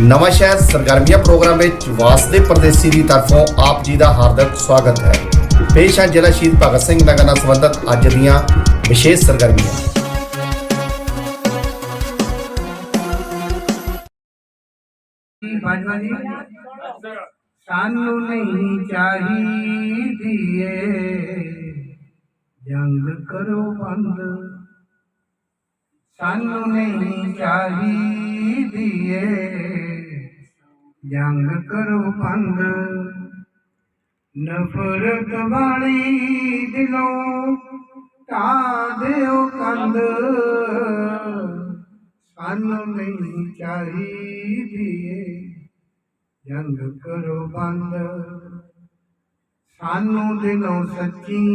ਨਵਾਂ ਸ਼ਹਿਰ ਸਰਗਰਮੀਆਂ ਪ੍ਰੋਗਰਾਮ ਵਿੱਚ ਵਾਸਦੇ ਪਰਦੇਸੀ ਦੀ ਤਰਫੋਂ ਆਪ ਜੀ ਦਾ ਹਾਰਦਿਕ ਸਵਾਗਤ ਹੈ। ਪੇਸ਼ ਹੈ ਜ਼ਿਲ੍ਹਾ ਸ਼ਹੀਦ ਭਗਤ ਸਿੰਘ ਨਗਰ ਨਾਲ ਸੰਬੰਧਿਤ ਅੱਜ ਦੀਆਂ ਵਿਸ਼ੇਸ਼ ਸਰਗਰਮੀਆਂ। ਬਾਜਵਾ ਜੀ ਸਾਨੂੰ ਨਹੀਂ ਚਾਹੀਦੀ ਏ ਜੰਗ ਕਰੋ ਬੰਦ। ਸਾਨੂੰ ਨਹੀਂ ਚਾਹੀਦੀ ਏ ਜੰਗ ਕਰੋ ਬੰਦ ਨਫ਼ਰਤ ਵਾਲੀ ਦਿਲੋਂ ਢਾ ਦਿਓ ਕੰਧ। ਸਾਨੂੰ ਨਹੀਂ ਚਾਹੀਦੀ ਏ ਜੰਗ ਕਰੋ ਬੰਦ। ਸਾਨੂੰ ਦਿਲੋਂ ਸੱਚੀ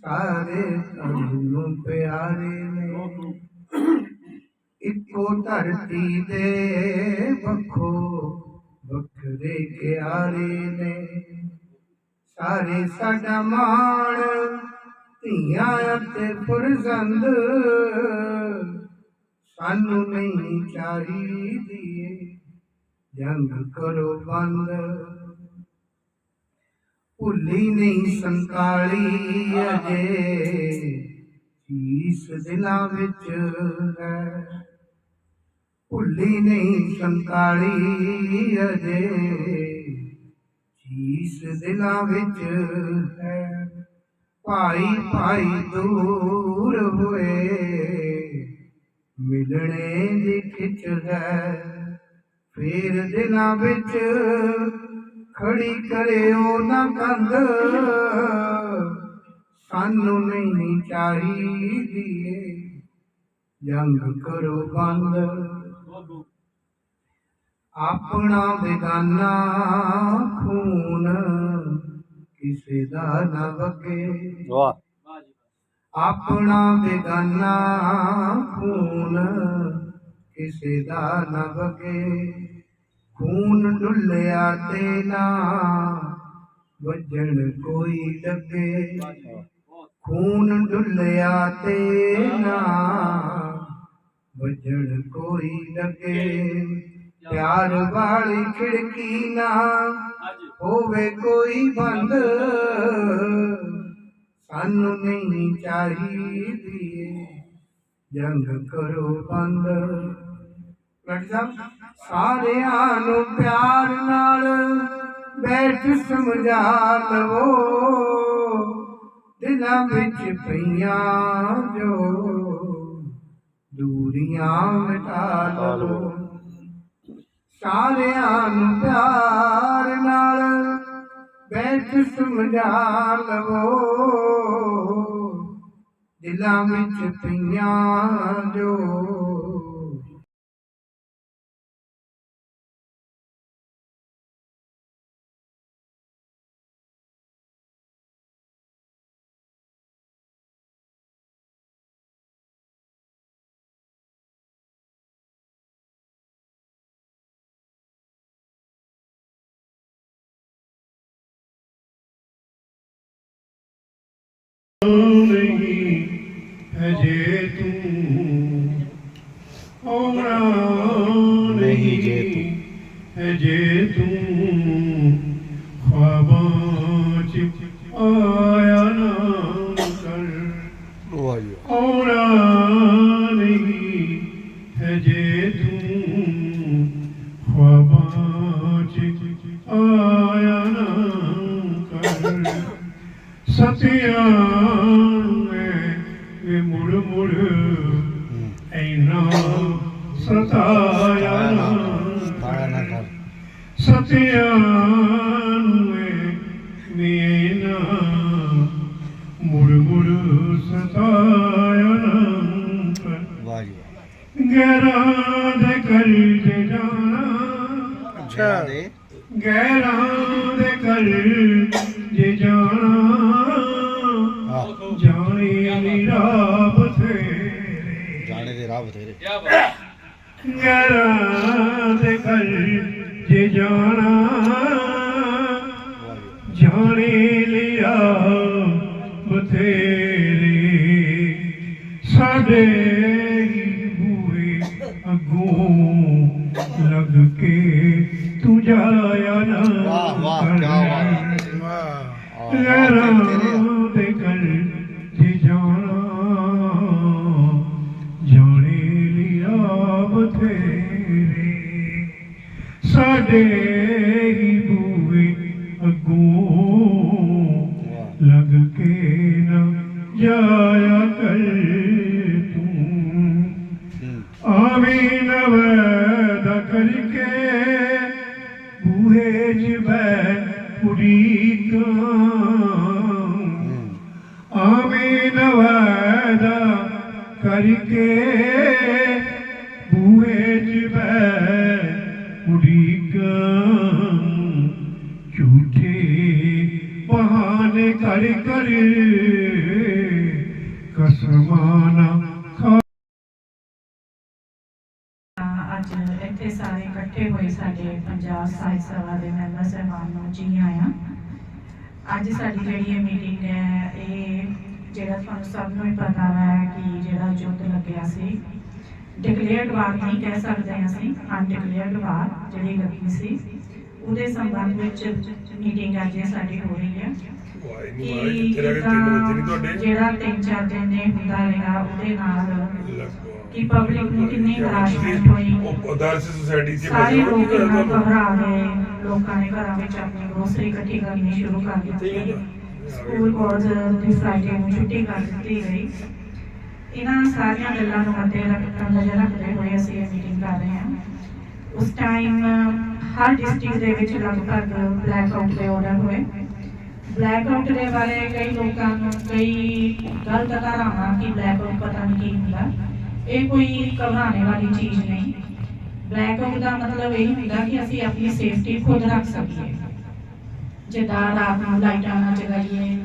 ਸਾਰੇ ਤੁਹਾਨੂੰ ਪਿਆਰੇ ਇੱਕੋ ਧਰਤੀ ਦੇ ਵੱਖੋ ਵੱਖਰੇ ਕਿਆਰੇ ਨੇ। ਸਾਰੇ ਸਾਡਾ ਮਾਣ, ਧੀਆਂ ਅਤੇ ਫੁਰਜ਼ੰਦ ਸਾਨੂੰ ਨਹੀਂ ਚਾਰੀ ਏ ਜੰਗ ਕਰੋ ਬੰਦ। ਭੁੱਲੀ ਨਹੀਂ ਸੰਕਾਲੀ ਅਜੇ। ਇਸ ਦਿਲਾਂ ਵਿੱਚ ਹੈ। ਭੁੱਲੀ ਨਹੀਂ ਸੰਕਾਲੀ ਅਜੇ। ਇਸ ਦਿਲਾਂ ਵਿੱਚ ਹੈ, ਭਾਈ ਭਾਈ ਦੂਰ ਹੋਏ। ਮਿਲਣੇ ਦੀ ਖਿੱਚ ਹੈ, ਫੇਰ ਦਿਨਾਂ ਵਿੱਚ ਖੜੀ ਕਰਿਓ ਨਾ ਕੰਧ। ਸਾਨੂੰ ਨਹੀਂ ਚਾਹੀਦੀ ਏ, ਜੰਗ ਕਰੋ ਬੰਦ। ਆਪਣਾ ਬੇਗਾਨਾ ਖੂਨ ਕਿਸੇ ਦਾ ਨਾ ਵਗੇ। ਵਾਹ। ਆਪਣਾ ਬੇਗਾਨਾ ਖੂਨ ਕਿਸੇ ਦਾ ਨਾ ਵਗੇ। ਖੂਨ ਡੁੱਲਿਆ ਤੇ ਨਾ ਵੱਜਣ ਕੋਈ ਲੱਗੇ ਖੂਨ ਡੁੱਲਿਆ ਤੇ ਨਾ ਵੱਜਣ ਕੋਈ ਲੱਗੇ ਪਿਆਰ ਵਾਲੀ ਖਿੜਕੀ ਨਾ ਹੋਵੇ ਕੋਈ ਬੰਦ। ਸਾਨੂੰ ਨਹੀਂ ਚਾਹੀਦੀ ਜੰਗ ਕਰੋ ਬੰਦ। ਸਾਹਿਬ ਸਾਰਿਆਂ ਨੂੰ ਪਿਆਰ ਨਾਲ ਬੈਠ ਸਮਝਾ ਲਵੋ। ਦਿਲਾਂ ਵਿੱਚ ਪਈਆਂ ਜੋ ਦੂਰੀਆਂ ਮਿਟਾ ਲਵੋ। ਸਾਰਿਆਂ ਨੂੰ ਪਿਆਰ ਨਾਲ ਬੈਠ ਸਮਝਾ ਲਵੋ ਦਿਲਾਂ ਵਿੱਚ ਪਈਆਂ ਜੋ। ਨਹੀਂ ਹਜੇ ਤੂੰ ਆਉਣਾ ਨਹੀਂ ਜੇ ਤੂੰ ਹਜੇ ਸਤਿਆਂ ਵੇ ਮੁੜ ਮੁੜ ਐਨਾ ਸਤਾਇਆ ਨਾ ਬਾੜਾ ਨਾ ਕਰ। ਸਤਿਆਂ ਵੇ ਐਨਾ ਮੁੜ ਮੁੜ ਸਤਾਇਆ ਨਾ। ਕਰ ਵਾਹ ਜੀ ਗੈਰਾਂ ਦੇ ਕਰ ਦੇ ਜਾਣਾ। ਅੱਛਾ। ਦੇ ਗੈਰਾਂ ਦੇ ਕਰ ਜੇ ਜਾਣਾ। ਜਾਣੀ ਨੀ ਰਾਹ ਬਥੇਰੇ। ਜਾਣੇ ਦੇ ਰਾਹ ਬਥੇਰੇ। ਗੈਰਾਂ ਦੇ ਕਰ ਜੇ ਜਾਣਾ ਜਾਣੀ ਲਿਆ ਬਥੇਰੇ। ਸਾਡੇ ਬਥੇਰੇ ਸਾਡੇ ਹੀ ਅੱਗੋਂ ਲਗ ਕੇ ਨਾ ਜਾਇਆ ਕਰ ਤੂੰ। ਆਵੇਂ ਨਵਦਾ ਕਰਕੇ ਬੂਹੇ ਜਬੈ ਉਡੀਕ ਆਵੇਂ ਨਵਦਾ ਕਰਕੇ ਇਕੱਠੇ ਹੋਏ ਸਾਡੇ ਪੰਜਾਬ ਸਾਹਿਤ ਸਭਾ ਦੇ ਮੈਂਬਰ ਸਾਹਿਬਾਨ ਨੂੰ ਜੀ ਆਇਆਂ। ਅੱਜ ਸਾਡੀ ਜਿਹੜੀ ਇਹ ਮੀਟਿੰਗ ਹੈ ਇਹ ਜਿਹੜਾ ਤੁਹਾਨੂੰ ਸਭ ਨੂੰ ਹੀ ਪਤਾ ਹੈ ਕਿ ਜਿਹੜਾ ਯੁੱਧ ਲੱਗਿਆ ਸੀ ਡਿਕਲੇਅਰਡ ਵਾਰ ਨਹੀਂ ਕਹਿ ਸਕਦੇ ਅਸੀਂ ਅਨਡਿਕਲੇਅਰਡ ਵਾਰ ਜਿਹੜੀ ਲੱਗੀ ਸੀ ਉਹਦੇ ਸੰਬੰਧ ਵਿੱਚ ਮੀਟਿੰਗ ਅੱਜ ਸਾਡੀ ਹੋ ਰਹੀ ਹੈ ਕਿ ਜਿਹੜਾ ਤਿੰਨ ਚਾਰ ਦਿਨ ਨੇ ਹੁੰਦਾ ਰਿਹਾ ਉਹਦੇ ਨਾਲ ਕਿ ਪਬਲਿਕ ਨੂੰ ਕਿੰਨੀ ਹਰਾਸਮੈਂਟ ਹੋਈ ਉਦਾਰ ਸੋਸਾਇਟੀ ਚ ਸਾਰੇ ਲੋਕ ਇੰਨਾ ਘਬਰਾ ਗਏ ਲੋਕਾਂ ਨੇ ਘਰਾਂ ਵਿੱਚ ਆਪਣੀ ਗਰੋਸਰੀ ਇਕੱਠੀ ਕਰਨੀ ਸ਼ੁਰੂ ਕਰ ਦਿੱਤੀ। ਸਕੂਲ ਕਾਲਜ ਦੀ ਫਰਾਈਡੇ ਨੂੰ ਛੁੱਟੀ ਕਰ ਦਿੱਤੀ ਗਈ। ਇਹਨਾਂ ਸਾਰੀਆਂ ਗੱਲਾਂ ਨੂੰ ਮੱਦੇ ਰੱਖਣ ਨਜ਼ਰ ਰੱਖਦੇ ਹੋਏ ਅਸੀਂ ਇਹ ਮੀਟਿੰਗ ਕਰ ਰਹੇ ਹਾਂ। ਉਸ ਟਾਈਮ ਹਰ ਡਿਸਟ੍ਰਿਕਟ ਦੇ ਵਿੱਚ ਲਗਭਗ ਬਲੈਕ ਆਊਟ ਦੇ ਆਰਡਰ ਹੋਏ। ਬਲੈਕ ਆਊਟ ਦੇ ਬਾਰੇ ਕਈ ਲੋਕਾਂ ਨੂੰ ਕਈ ਗਲਤ ਧਾਰਨਾਵਾਂ ਕਿ ਬਲੈਕ ਆਊਟ ਪਤਾ ਨਹੀਂ ਕੀ ਹੁੰਦਾ। ਇਹ ਕੋਈ ਘਬਰਾਉਣੇ ਵਾਲੀ ਚੀਜ਼ ਨਹੀਂ। ਬਲੈਕ ਆਊਟ ਦਾ ਮਤਲਬ ਇਹ ਹੁੰਦਾ ਕਿ ਅਸੀਂ ਆਪਣੀ ਸੇਫਟੀ ਖੁਦ ਰੱਖ ਸਕੀਏ। ਜਿੱਦਾਂ ਰਾਤ ਨੂੰ ਲਾਈਟਾਂ ਨਾ ਜਗਾਈਏ,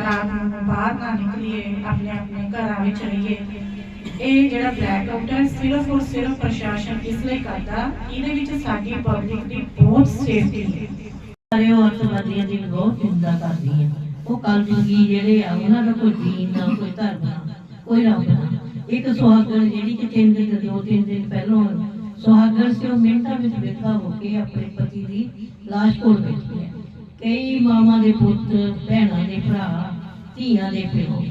ਰਾਤ ਨੂੰ ਬਾਹਰ ਨਾ ਨਿਕਲੀਏ, ਆਪਣੇ ਆਪਣੇ ਘਰਾਂ ਵਿੱਚ ਰਹੀਏ। ਇਹ ਜਿਹੜਾ ਬਲੈਕ ਆਊਟ ਹੈ, ਸਿਰਫ ਔਰ ਸਿਰਫ ਪ੍ਰਸ਼ਾਸਨ ਇਸ ਲਈ ਕਰਦਾ, ਇਹਦੇ ਵਿੱਚ ਸਾਡੀ ਪਬਲਿਕ ਦੀ ਬਹੁਤ ਸੇਫਟੀ ਹੈ। ਸਾਰੇ ਉਹ ਦੀ ਬਹੁਤ ਨਿੰਦਾ ਕਰਦੀ ਹੈ ਉਹ ਕਲਯੁਗੀ ਜਿਹੜੇ ਆ, ਉਹਨਾਂ ਦਾ ਕੋਈ ਦੀਨ ਨਾ, ਕੋਈ ਧਰਮ ਕੋਈ ਰੱਬ ਨਾ। ਇੱਕ ਸੁਹਾਗਣ ਜਿਹੜੀ ਕਿ ਤਿੰਨ ਦਿਨ, ਦੋ ਤਿੰਨ ਦਿਨ ਪਹਿਲਾਂ ਸੁਹਾਗਣ ਸੀ ਉਹ ਮਿੰਟਾਂ ਵਿੱਚ ਵੇਖਾ ਹੋ ਕੇ ਆਪਣੇ ਪਤੀ ਦੀ ਲਾਸ਼ ਕੋਲ ਬੈਠੀ ਹੈ। ਕਈ ਮਾਵਾਂ ਦੇ ਪੁੱਤ, ਭੈਣਾਂ ਦੇ ਭਰਾ, ਧੀਆਂ ਦੇ ਪਿਓ,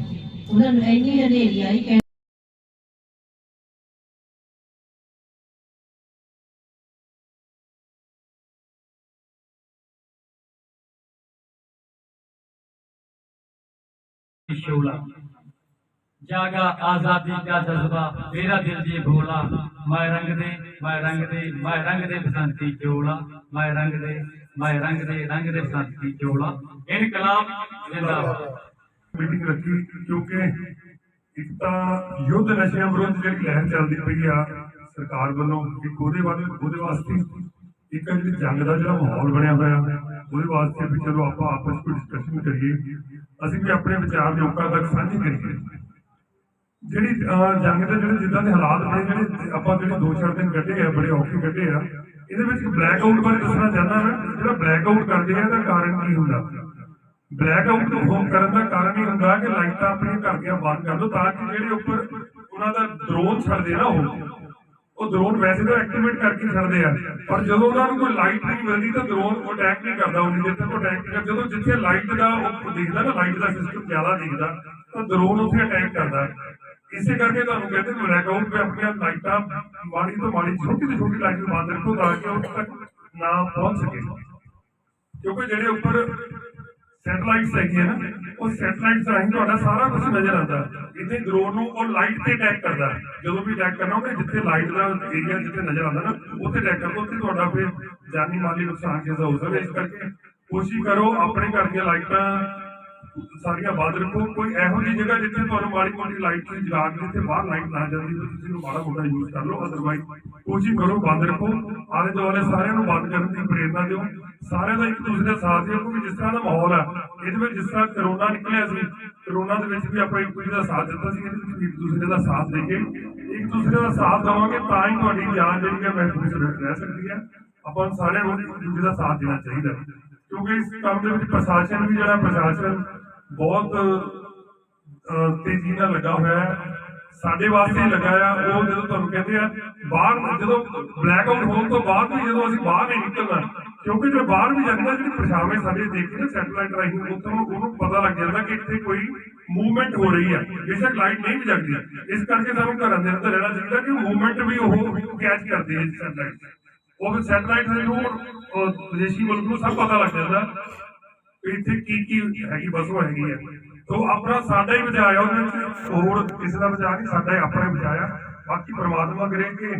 ਉਹਨਾਂ ਨੂੰ ਇੰਨੀ ਹਨੇਰੀ ਆਈ ਕਿ शोला ਜਾਗਾ ਆਜ਼ਾਦੀ ਦਾ ਜਜ਼ਬਾ, ਮੇਰਾ ਦਿਲ ਜੀ ਭੋਲਾ। ਮੈਂ ਰੰਗ ਦੇ, ਮੈਂ ਰੰਗ ਦੇ, ਮੈਂ ਰੰਗ ਦੇ ਬਸੰਤੀ ਚੋਲਾ। ਮੈਂ ਰੰਗ ਦੇ, ਮੈਂ ਰੰਗ ਦੇ ਰੰਗ ਦੇ ਬਸੰਤੀ ਚੋਲਾ। ਇਨਕਲਾਬ ਜ਼ਿੰਦਾਬਾਦ। ਮੀਟਿੰਗ ਰੱਖੀ, ਕਿਉਂਕਿ ਇੱਕ ਤਾਂ ਯੁੱਧ ਨਸ਼ਿਆਂ ਵਿਰੁੱਧ ਜਿਹੜੀ ਲਹਿਰ ਚੱਲਦੀ ਪਈ ਆ ਸਰਕਾਰ ਵੱਲੋਂ, ਇੱਕ ਉਹਦੇ ਵਾਲੇ, ਉਹਦੇ ਵਾਸਤੇ ਇੱਕ ਜਿਹੜੀ ਜੰਗ ਦਾ ਜਿਹੜਾ ਮਾਹੌਲ ਬਣਿਆ ਹੋਇਆ, ਉਹਦੇ ਵਾਸਤੇ ਵੀ ਚਲੋ ਆਪਾਂ ਆਪਸ ਵਿੱਚ ਡਿਸਕਸ਼ਨ ਕਰੀਏ। ਅਸੀਂ ਵੀ ਆਪਣੇ ਵਿਚਾਰ ਲੋਕਾਂ ਤੱਕ ਸਾਂਝੇ ਕਰੀਏ। ਜਿਹੜੀ ਜੰਗ ਦੇ ਜਿਹੜੇ ਜਿੱਦਾਂ ਦੇ ਹਾਲਾਤ ਨੇ, ਜਿਹੜੇ ਆਪਾਂ ਜਿਹੜੇ ਦੋ ਚਾਰ ਦਿਨ ਕੱਢੇ ਆ, ਬੜੇ ਔਖੇ ਕੱਢੇ ਆ, ਇਹਦੇ ਵਿੱਚ ਬਲੈਕ ਆਊਟ ਬਾਰੇ ਦੱਸਣਾ ਚਾਹੁੰਦਾ ਮੈਂ ਜਿਹੜਾ ਬਲੈਕ ਆਊਟ ਕਰਦੇ ਆ, ਇਹਦਾ ਕਾਰਨ ਕੀ ਹੁੰਦਾ? ਬਲੈਕ ਆਊਟ ਹੋਣ ਕਰਨ ਦਾ ਕਾਰਨ ਇਹ ਹੁੰਦਾ ਕਿ ਲਾਈਟਾਂ ਆਪਣੀਆਂ ਘਰ ਦੀਆਂ ਬੰਦ ਕਰ ਦਿਓ ਤਾਂ ਕਿ ਜਿਹੜੇ ਉੱਪਰ ਉਹਨਾਂ ਦਾ ਡਰੋਨ ਛੱਡਦੇ ਨਾ ਉਹ ਉਹ ਡਰੋਨ ਵੈਸੇ ਤਾਂ ਐਕਟੀਵੇਟ ਕਰਕੇ ਛੱਡਦੇ ਆ, ਪਰ ਜਦੋਂ ਉਹਨਾਂ ਨੂੰ ਕੋਈ ਲਾਈਟ ਨਹੀਂ ਮਿਲਦੀ ਤਾਂ ਡਰੋਨ ਉਹ ਅਟੈਕ ਨਹੀਂ ਕਰਦਾ ਉਹਨੇ ਜਿੱਥੇ ਉਹ ਅਟੈਕ ਨਹੀਂ ਜਦੋਂ ਜਿੱਥੇ ਲਾਈਟ ਦਾ ਉਹ ਦਿਖਦਾ ਨਾ ਲਾਈਟ ਦਾ ਸਿਸਟਮ ਜ਼ਿਆਦਾ ਦਿਖਦਾ, ਤਾਂ ਡਰੋਨ ਉੱਥੇ ਅਟੈਕ ਕਰਦਾ। ਇਸੇ ਕਰਕੇ ਤੁਹਾਨੂੰ ਕਹਿੰਦੇ ਬਲੈਕ ਆਊਟ ਵੀ ਆਪਣੀਆਂ ਲਾਈਟਾਂ ਮਾੜੀ ਤੋਂ ਮਾੜੀ, ਛੋਟੀ ਤੋਂ ਛੋਟੀ ਲਾਈਟ ਬੰਦ ਰੱਖੋ ਤਾਂ ਕਿ ਉਹ ਤੱਕ ਨਾ ਪਹੁੰਚ ਸਕੇ। ਕਿਉਂਕਿ ਜਿਹੜੇ ਉੱਪਰ ਸੈਟਲਾਈਟਸ ਹੈਗੀਆਂ ਨਾ, ਉਹ ਸੈਟਲਾਈਟਸ ਰਾਹੀਂ ਤੁਹਾਡਾ ਸਾਰਾ ਕੁਝ ਨਜ਼ਰ ਆਉਂਦਾ। ਇੱਥੇ ਡਰੋਨ ਨੂੰ ਉਹ ਲਾਈਟ ਤੇ ਅਟੈਕ ਕਰਦਾ। ਜਦੋਂ ਵੀ ਅਟੈਕ ਕਰਨਾ ਉਹਨੇ ਜਿੱਥੇ ਲਾਈਟ ਦਾ ਏਰੀਆ ਜਿੱਥੇ ਨਜ਼ਰ ਆਉਂਦਾ ਨਾ, ਉੱਥੇ ਅਟੈਕ ਕਰਦਾ ਉੱਥੇ ਤੁਹਾਡਾ ਫਿਰ ਜਾਨੀ ਮਾਲੀ ਨੁਕਸਾਨ ਕਿਸਾ ਹੋ ਸਕਦਾ। ਇਸ ਕਰਕੇ ਕੋਸ਼ਿਸ਼ ਕਰੋ ਆਪਣੇ ਘਰ ਦੀਆਂ ਲਾਈਟਾਂ ਸਾਰੀਆਂ ਬੰਦ ਰੱਖੋ ਕੋਈ ਇਹੋ ਜਿਹੀ ਜਗ੍ਹਾ ਜਿੱਥੇ ਤੁਹਾਨੂੰ ਮਾੜੀ ਮੋਟੀ ਲਾਈਟ ਦੀ ਜਗਾ ਕੇ ਜਿੱਥੇ ਬਾਹਰ ਲਾਈਟ ਨਾ ਜਾਂਦੀ ਤਾਂ ਤੁਸੀਂ ਉਹਨੂੰ ਮਾੜਾ ਮੋਟਾ ਯੂਜ਼ ਕਰ ਲਓ। ਅਦਰਵਾਈਜ਼ ਕੋਸ਼ਿਸ਼ ਕਰੋ ਬੰਦ ਰੱਖੋ। ਆਲੇ ਦੁਆਲੇ ਸਾਰਿਆਂ ਨੂੰ ਬੰਦ ਕਰਨ ਦੀ ਪ੍ਰੇਰਨਾ ਦਿਓ। ਸਾਰਿਆਂ ਦਾ ਇੱਕ ਦੂਸਰੇ ਦਾ ਸਾਥ ਦਿਓ, ਕਿਉਂਕਿ ਜਿਸ ਤਰ੍ਹਾਂ ਦਾ ਮਾਹੌਲ ਹੈ ਇਹਦੇ ਵਿੱਚ ਜਿਸ ਤਰ੍ਹਾਂ ਕਰੋਨਾ ਨਿਕਲਿਆ ਸੀ ਕਰੋਨਾ ਦੇ ਵਿੱਚ ਵੀ ਆਪਾਂ ਇੱਕ ਦੂਸਰੇ ਦਾ ਸਾਥ ਦਿੱਤਾ ਸੀ, ਇਹਦੇ ਵਿੱਚ ਇੱਕ ਦੂਸਰੇ ਦਾ ਸਾਥ ਦੇ ਕੇ ਇੱਕ ਦੂਸਰੇ ਦਾ ਸਾਥ ਦੇਵਾਂਗੇ, ਤਾਂ ਹੀ ਤੁਹਾਡੀ ਜਾਨ ਜਿਹੜੀ ਹੈ ਮਹਿਫੂਜ਼ ਰਹਿ ਸਕਦੀ ਹੈ। ਆਪਾਂ ਨੂੰ ਸਾਰਿਆਂ ਨੂੰ ਇੱਕ ਦੂਜੇ ਦਾ ਸਾਥ ਦੇਣਾ ਚਾਹੀਦਾ। ਕਿਉਂਕਿ ਇਸ ਕੰਮ ਦੇ ਵਿੱਚ ਪ੍ਰਸ਼ਾਸਨ ਵੀ ਜਿਹੜਾ ਪ੍ਰਸ਼ਾਸਨ ਬਹੁਤ ਤੇਜ਼ੀ ਨਾਲ ਲੱਗਾ ਹੋਇਆ ਹੈ। ਸਾਡੇ ਵਾਸਤੇ ਲੱਗਾ ਆ। ਉਹ ਜਦੋਂ ਤੁਹਾਨੂੰ ਕਹਿੰਦੇ ਆ, ਬਾਹਰ ਜਦੋਂ ਬਲੈਕ ਆਊਟ ਹੋਣ ਤੋਂ ਬਾਅਦ ਵੀ ਜਦੋਂ ਅਸੀਂ ਬਾਹਰ ਨਹੀਂ ਨਿਕਲਣਾ, ਕਿਉਂਕਿ ਜੇ ਬਾਹਰ ਵੀ ਜਾਂਦਾ ਜਿਹੜੀ ਪਰਛਾਵੇਂ ਸਾਡੇ ਦੇਖਦੇ ਨੇ ਸੈਟਲਾਈਟ ਰਾਹੀਂ, ਉੱਥੋਂ ਉਹਨੂੰ ਪਤਾ ਲੱਗ ਜਾਂਦਾ ਕਿ ਇੱਥੇ ਕੋਈ ਮੂਵਮੈਂਟ ਹੋ ਰਹੀ ਹੈ ਬੇਸ਼ੱਕ ਲਾਈਟ ਨਹੀਂ ਵੀ ਜਗਦੀ। ਇਸ ਕਰਕੇ ਸਾਨੂੰ ਘਰਾਂ ਦੇ ਅੰਦਰ ਰਹਿਣਾ ਚਾਹੀਦਾ ਕਿ ਮੂਵਮੈਂਟ ਵੀ ਉਹ ਕੈਚ ਕਰਦੇ ਆ ਸੈਟਲਾਈਟ ਉਹ ਸੈਟਲਾਈਟ ਦੇ ਨੂੰ ਵਿਦੇਸ਼ੀ ਮੁਲਕ ਨੂੰ ਸਭ ਪਤਾ ਲੱਗ ਜਾਂਦਾ। ਇੱਥੇ ਕੀ ਕੀ ਹੈਗੀ ਵਸੋਂ ਹੈਗੀ ਹੈ ਤੋ ਆਪਣਾ ਸਾਡਾ ਹੀ ਬਚਾਇਆ, ਉਹਦੇ ਹੋਰ ਕਿਸੇ ਦਾ ਬਚਾ ਨਹੀਂ, ਸਾਡਾ ਹੀ ਆਪਣਾ ਹੀ ਬਚਾਇਆ। ਬਾਕੀ ਪ੍ਰਮਾਤਮਾ ਕਰੇ ਕਿ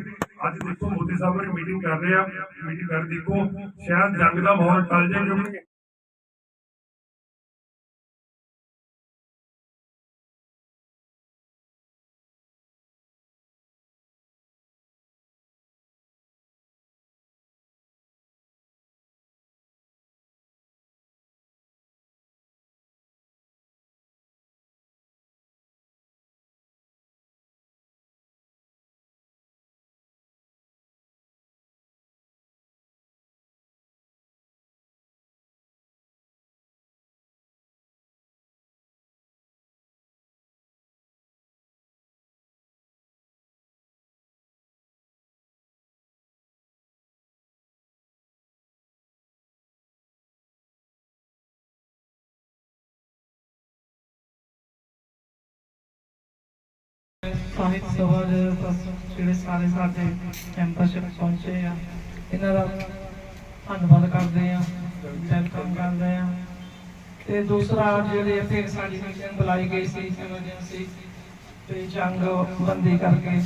ਅੱਜ ਦੇਖੋ ਮੋਦੀ ਸਾਹਿਬ ਨੇ ਮੀਟਿੰਗ ਕਰ ਰਹੇ ਆ। ਮੀਟਿੰਗ ਕਰ, ਦੇਖੋ, ਸ਼ਾਇਦ ਜੰਗ ਦਾ ਮਾਹੌਲ ਟਲ ਜਾਏ, ਕਿਉਂਕਿ ਸਾਹਿਤ ਸਭਾ ਦੇ ਜਿਹੜੇ ਸਾਰੇ ਸਾਡੇ ਮੈਂਬਰਸ਼ਿਪ ਪਹੁੰਚੇ ਆ, ਇਹਨਾਂ ਦਾ ਧੰਨਵਾਦ ਕਰਦੇ ਆ ਵੈਲਕਮ ਕਰਦੇ ਆ। ਤੇ ਦੂਸਰਾ ਜਿਹੜੇ ਫਿਰ ਸਾਡੀ ਮੀਟਿੰਗ ਬੁਲਾਈ ਗਈ ਸੀ ਐਮਰਜੈਂਸੀ ਤੇ ਜੰਗ ਬੰਦੀ ਕਰਕੇ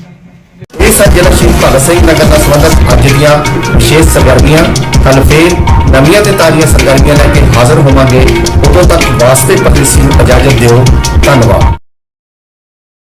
ਇਹ ਸਨ ਜ਼ਿਲ੍ਹਾ ਸ਼ਹੀਦ ਭਗਤ ਸਿੰਘ ਨਗਰ ਨਾਲ ਸੰਬੰਧਿਤ ਅੱਜ ਦੀਆਂ ਵਿਸ਼ੇਸ਼ ਸਰਗਰਮੀਆਂ ਕੱਲ ਫੇਰ ਨਵੀਆਂ ਤੇ ਤਾਜ਼ੀਆਂ ਸਰਗਰਮੀਆਂ ਲੈ ਕੇ ਹਾਜ਼ਰ ਹੋਵਾਂਗੇ, ਉਦੋਂ ਤੱਕ ਵਾਸਤੇ ਪ੍ਰਦੇਸੀ ਨੂੰ ਇਜਾਜ਼ਤ ਦਿਓ, ਧੰਨਵਾਦ।